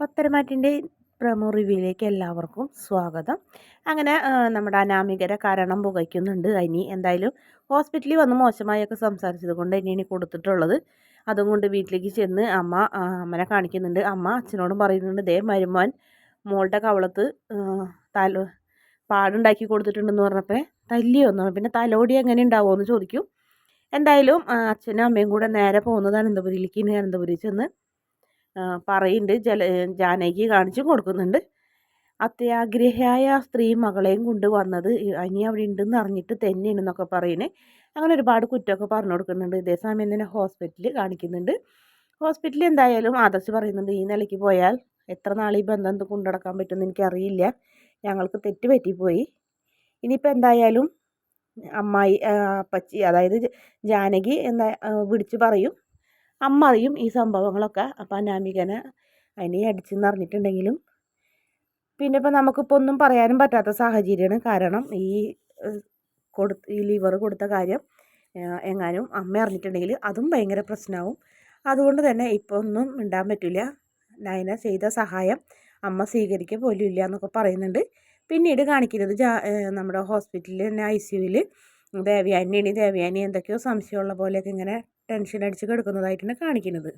പത്തരമാറ്റിന്റെ promo റിവ്യൂയിലേക്ക് എല്ലാവർക്കും സ്വാഗതം. അങ്ങനെ നമ്മുടെ അനാമികരെ കാരണം പുകയ്ക്കുന്നുണ്ട്. അനി എന്തായാലും ഹോസ്പിറ്റലിൽ വന്ന് മോശമായൊക്കെ സംസാരിച്ചത് കൊണ്ട് ഇനി കൊടുത്തിട്ടുള്ളത്. അതും കൊണ്ട് വീട്ടിലേക്ക് ചെന്ന് അമ്മ അമ്മനെ കാണിക്കുന്നുണ്ട്. അമ്മ അച്ഛനോടും പറയുന്നുണ്ട് ദേ മരുമോൻ മോളുടെ കവളത്ത് തല പാടുണ്ടാക്കി കൊടുത്തിട്ടുണ്ടെന്ന് പറഞ്ഞപ്പോൾ തല്ലി വന്നു പിന്നെ തലോടി എങ്ങനെ ഉണ്ടാവുമോ? എന്ന് ചോദിക്കും. എന്തായാലും അച്ഛനും അമ്മയും കൂടെ നേരെ പോകുന്നത് അനന്തപുരിയിലേക്ക്. ഇനി അനന്തപുരി ചെന്ന് പറയുന്നുണ്ട്. ജല ജാനകി കാണിച്ചും കൊടുക്കുന്നുണ്ട്. അത്യാഗ്രഹിയായ സ്ത്രീ മകളെയും കൊണ്ട് വന്നത് അനി അവിടെ ഉണ്ടെന്ന് അറിഞ്ഞിട്ട് തന്നെയാണ് എന്നൊക്കെ പറയുന്നത് അങ്ങനെ ഒരുപാട് കുറ്റമൊക്കെ പറഞ്ഞു കൊടുക്കുന്നുണ്ട്. ഇതേസമയം തന്നെ ഹോസ്പിറ്റലിൽ കാണിക്കുന്നുണ്ട്. ഹോസ്പിറ്റലിൽ എന്തായാലും ആദർശ് പറയുന്നുണ്ട് ഈ നിലയ്ക്ക് പോയാൽ എത്ര നാൾ ഈ ബന്ധം കൊണ്ടുനടക്കാൻ പറ്റുമെന്ന് എനിക്കറിയില്ല. ഞങ്ങൾക്ക് തെറ്റ് പറ്റിപ്പോയി. ഇനിയിപ്പോൾ എന്തായാലും അമ്മായി അപ്പച്ചി അതായത് ജാനകി എന്താ വിളിച്ച് പറയും. അമ്മ അറിയും ഈ സംഭവങ്ങളൊക്കെ. അപ്പം അനാമികനെ അതിനെ അടിച്ചെന്ന് അറിഞ്ഞിട്ടുണ്ടെങ്കിലും പിന്നെ ഇപ്പം നമുക്കിപ്പോൾ ഒന്നും പറയാനും പറ്റാത്ത സാഹചര്യമാണ്. കാരണം ഈ കൊടു ഈ ലിവർ കൊടുത്ത കാര്യം എങ്ങാനും അമ്മ അറിഞ്ഞിട്ടുണ്ടെങ്കിൽ അതും ഭയങ്കര പ്രശ്നമാവും അതുകൊണ്ട് തന്നെ ഇപ്പോൾ ഒന്നും മിണ്ടാൻ പറ്റില്ല നയന ചെയ്ത സഹായം അമ്മ സ്വീകരിക്കുക പോലും ഇല്ല എന്നൊക്കെ പറയുന്നുണ്ട്. പിന്നീട് കാണിക്കുന്നത് ജാ നമ്മുടെ ഹോസ്പിറ്റലിൽ തന്നെ ഐ സി യുവിൽ ദേവയാനിയാണ്. ദേവയാനി എന്തൊക്കെയോ സംശയമുള്ള പോലെയൊക്കെ ഇങ്ങനെ ടെൻഷൻ അടിച്ച് കിടക്കുന്നതായിട്ടാണ് കാണിക്കുന്നത്.